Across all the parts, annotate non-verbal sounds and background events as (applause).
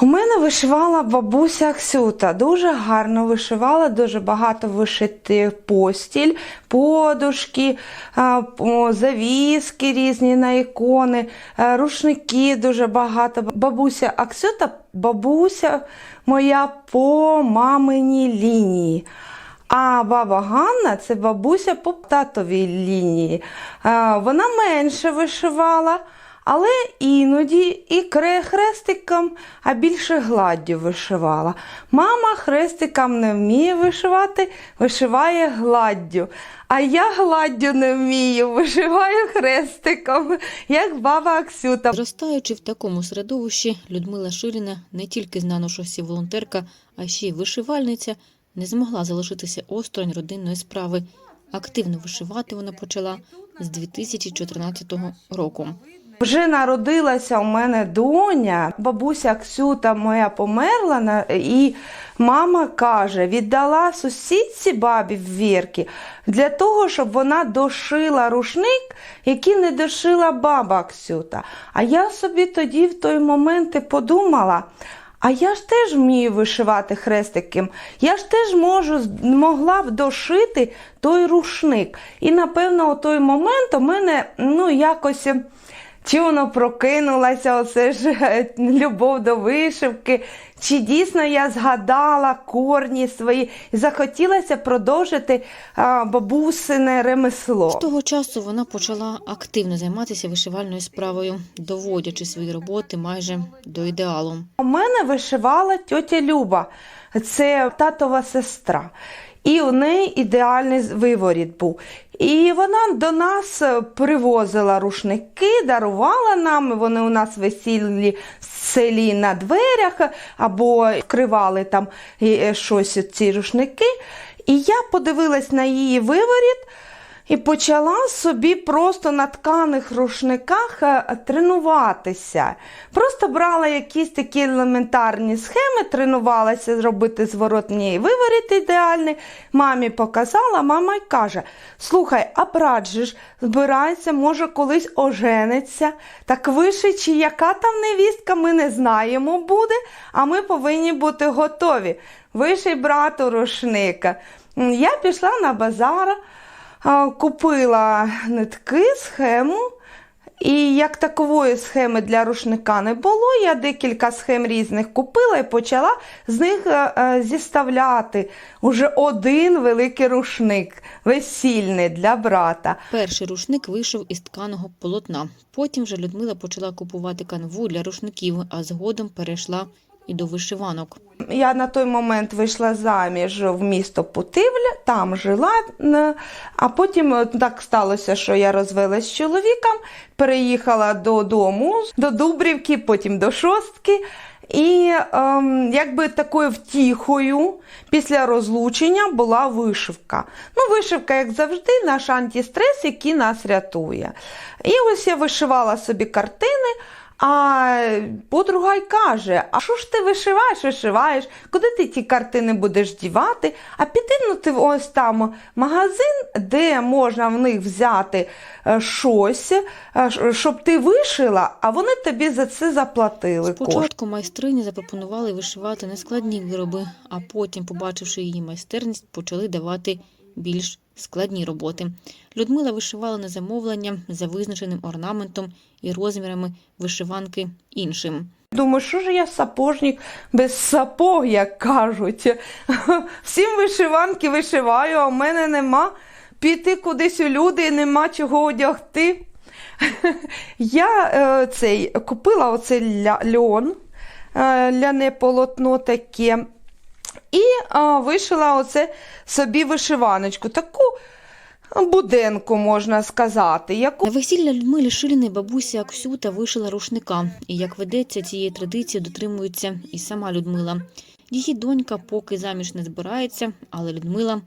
У мене вишивала бабуся Ксюта. Дуже гарно вишивала, дуже багато вишити постіль, подушки, завіски різні на ікони, рушники дуже багато. Бабуся Аксюта, бабуся моя по маминій лінії. А баба Ганна це бабуся по татовій лінії. Вона менше вишивала, але іноді і хрестиком, а більше гладдю вишивала. Мама хрестиком не вміє вишивати, вишиває гладдю. А я гладдю не вмію, вишиваю хрестиком, як баба Аксюта. Зростаючи в такому середовищі, Людмила Ширіна не тільки знано шосі волонтерка, а ще й вишивальниця, не змогла залишитися осторонь родинної справи. Активно вишивати вона почала з 2014 року. Вже народилася у мене доня, бабуся Ксюта моя померла, і мама каже, віддала сусідці бабі в вірки для того, щоб вона дошила рушник, який не дошила баба Ксюта. А я собі тоді в той момент і подумала. А я ж теж вмію вишивати хрестиком. Я ж теж можу, могла б дошити той рушник. І, напевно, у той момент у мене ну, якось. Чи воно прокинулося, оце ж е, любов до вишивки, чи дійсно я згадала корні свої і захотілося продовжити а, бабусине ремесло. З того часу вона почала активно займатися вишивальною справою, доводячи свої роботи майже до ідеалу. У мене вишивала тьотя Люба, це татова сестра. І у неї ідеальний виворіт був. І вона до нас е, привозила рушники, дарувала нам. Вони у нас висіли в селі на дверях або вкривали там е, щось ці рушники. І я подивилась на її виворіт. І почала собі просто на тканих рушниках е, тренуватися. Просто брала якісь такі елементарні схеми, тренувалася зробити зворотній виворіт ідеальний. Мамі показала, мама й каже: Слухай, а брат збирається, може, колись ожениться. Так виши, чи яка там невістка, ми не знаємо буде, а ми повинні бути готові. Виший брату рушника. Я пішла на базар. Купила нитки, схему. І як такової схеми для рушника не було, я декілька схем різних купила і почала з них е, е, зіставляти уже один великий рушник, весільний для брата. Перший рушник вийшов із тканого полотна. Потім вже Людмила почала купувати канву для рушників, а згодом перейшла і до вишиванок. Я на той момент вийшла заміж в місто Путивля, там жила, а потім е, так сталося, що я розвелась з чоловіком, переїхала додому, до Дубрівки, потім до Шостки. І ем, якби такою втіхою після розлучення була вишивка. Ну, вишивка, як завжди, наш антистрес, який нас рятує. І ось я вишивала собі картини. А подруга й каже: А що ж ти вишиваєш, вишиваєш? Куди ти ті картини будеш дівати? А піти ну ти ось там магазин, де можна в них взяти е, щось, е, щоб ти вишила, а вони тобі за це заплатили. Спочатку майстрині запропонували вишивати нескладні вироби, а потім, побачивши її майстерність, почали давати більш складні роботи. Людмила вишивала на замовлення за визначеним орнаментом і розмірами вишиванки іншим. Думаю, що ж я сапожник без сапог, як кажуть. (laughs) Всім вишиванки вишиваю, а в мене нема. Піти кудись у люди нема чого одягти. (laughs) Я е, цей, купила оце ля, льон, е, ляне полотно таке. І е, вишила оце собі вишиваночку. Таку буденку, можна сказати. Яку На весілля Людмилі Шиліної бабуся Аксюта вишила рушника, і як ведеться, цієї традиції дотримується і сама Людмила. Її донька поки заміж не збирається, але Людмила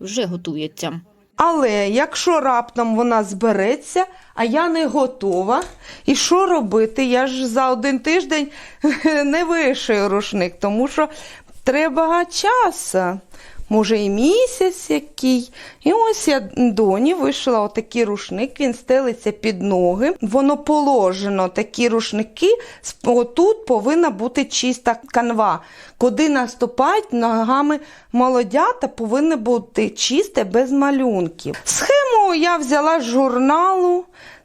вже готується. Але якщо раптом вона збереться, а я не готова, і що робити? Я ж за один тиждень (laughs) не вишию рушник, тому що треба часу. може і місяць який. І ось я доні вишила отакий рушник, він стелиться під ноги. Воно положено, такі рушники. Отут повинна бути чиста канва. Куди наступають ногами молодята, повинно бути чисте без малюнків. Схему я взяла з журналу.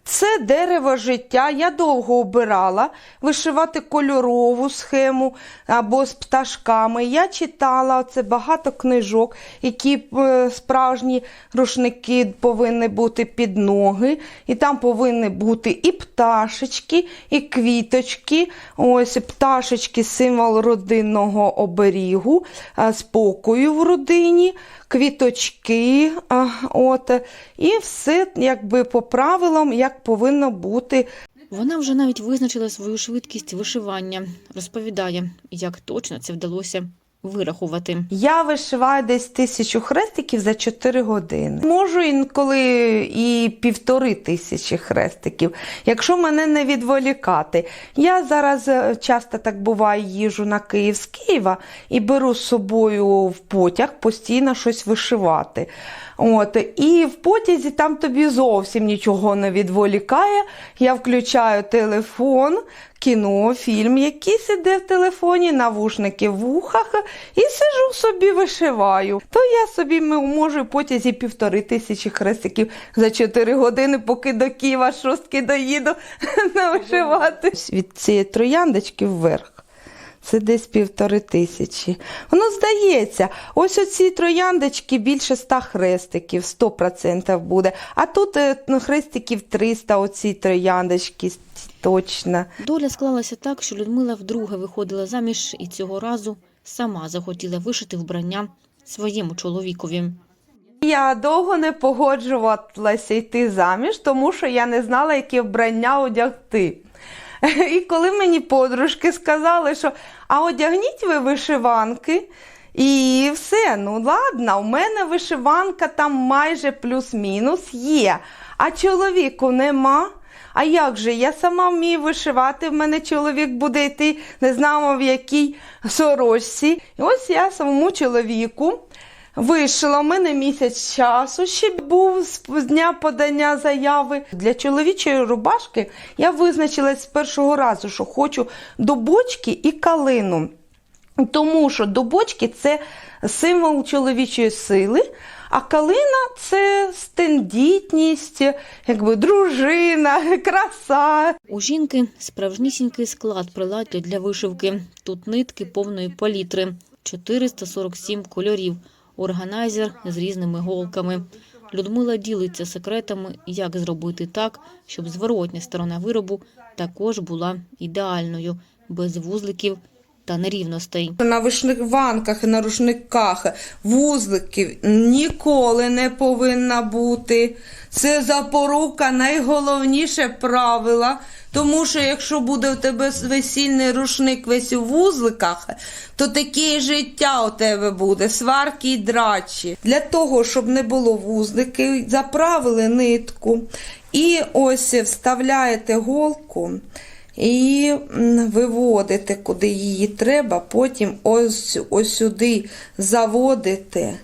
Це дерево життя. Я довго обирала вишивати кольорову схему або з пташками. Я читала це багато книжок, які е, справжні рушники повинні бути під ноги. І там повинні бути і пташечки, і квіточки. Ось пташечки символ родинного оберігу, е, спокою в родині квіточки, от, і все якби по правилам, як повинно бути. Вона вже навіть визначила свою швидкість вишивання. Розповідає, як точно це вдалося вирахувати. Я вишиваю десь тисячу хрестиків за 4 години. Можу інколи і півтори тисячі хрестиків, якщо мене не відволікати. Я зараз е, часто так буває їжу на Київ з Києва і беру з собою в потяг постійно щось вишивати. От, і в потязі там тобі зовсім нічого не відволікає. Я включаю телефон, кіно, фільм якийсь іде в телефоні, навушники в вухах і сижу собі вишиваю. То я собі можу потязі півтори тисячі хрестиків за 4 години, поки до Києва шостки доїду (laughs) навишивати. Від цієї трояндочки вверх. Це десь півтори тисячі. Воно здається, ось оці трояндочки більше ста хрестиків, 100% буде. А тут е, ну, хрестиків 300, оці трояндочки точно. Доля склалася так, що Людмила вдруге виходила заміж і цього разу сама захотіла вишити вбрання своєму чоловікові. Я довго не погоджувалася йти заміж, тому що я не знала, які вбрання одягти. (laughs) І коли мені подружки сказали, що а одягніть ви вишиванки, і все, ну ладно, у мене вишиванка там майже плюс-мінус є, а чоловіку нема. А як же? Я сама вмію вишивати, в мене чоловік буде йти, не знамо в якій сорочці. І ось я самому чоловіку Вийшла, у мене місяць часу ще був з дня подання заяви. Для чоловічої рубашки я визначилась з першого разу, що хочу до бочки і калину. Тому що до бочки це символ чоловічої сили, а калина це стендітність, якби дружина, (laughs) краса. У жінки справжнісінький склад приладдя для вишивки. Тут нитки повної палітри, 447 кольорів, органайзер з різними голками. Людмила ділиться секретами, як зробити так, щоб зворотня сторона виробу також була ідеальною, без вузликів та нерівностей. На вишиванках і на рушниках вузликів ніколи не повинна бути. Це запорука найголовніше правило. Тому що якщо буде у тебе весільний рушник весь у вузликах, то таке життя у тебе буде, сварки й драчі. Для того, щоб не було вузликів, заправили нитку і ось вставляєте голку і м, виводите, куди її треба, потім ось, ось сюди заводите.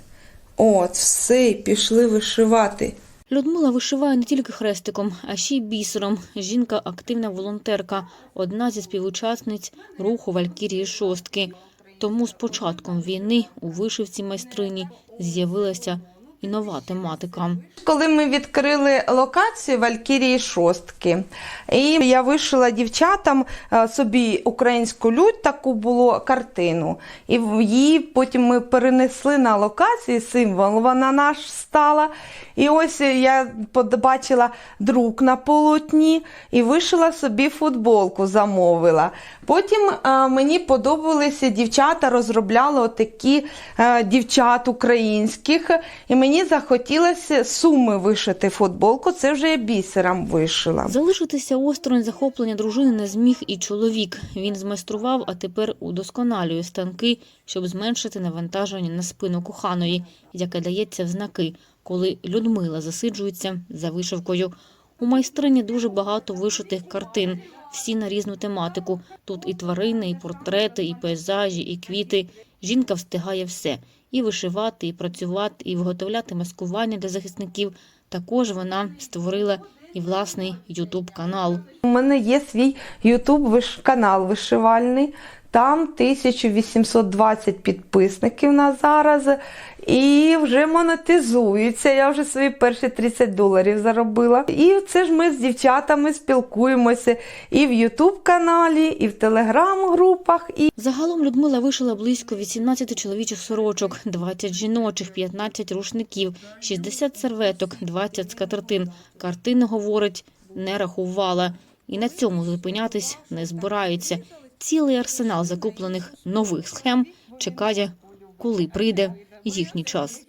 От, все, і пішли вишивати. Людмила вишиває не тільки хрестиком, а ще й бісером. Жінка активна волонтерка, одна зі співучасниць руху Валькірії Шостки. Тому з початком війни у вишивці майстрині з'явилася і нова тематика. Коли ми відкрили локацію Валькірії шостки, і я вишила дівчатам е, собі українську лють, таку було картину. І її потім ми перенесли на локації символ, вона наш стала. І ось я побачила друк на полотні і вишила собі футболку, замовила. Потім е, мені подобалися дівчата, розробляли отакі е, дівчат українських, і мені захотілося суми вишити футболку. Це вже я бісером вишила. Залишитися осторонь захоплення дружини не зміг і чоловік. Він змайстрував, а тепер удосконалює станки, щоб зменшити навантаження на спину коханої, яке дається в знаки, коли Людмила засиджується за вишивкою. У майстрині дуже багато вишитих картин, всі на різну тематику. Тут і тварини, і портрети, і пейзажі, і квіти. Жінка встигає все і вишивати, і працювати, і виготовляти маскування для захисників. Також вона створила і власний ютуб канал. У мене є свій виш... канал вишивальний. Там 1820 підписників на зараз. І вже монетизується. Я вже свої перші 30 доларів заробила. І це ж ми з дівчатами спілкуємося і в YouTube каналі, і в телеграм-групах, і Загалом Людмила вишила близько 18 чоловічих сорочок, 20 жіночих, 15 рушників, 60 серветок, 20 скатертин. Картини, говорить, не рахувала. І на цьому зупинятись не збирається. Цілий арсенал закуплених нових схем чекає, коли прийде їхній час.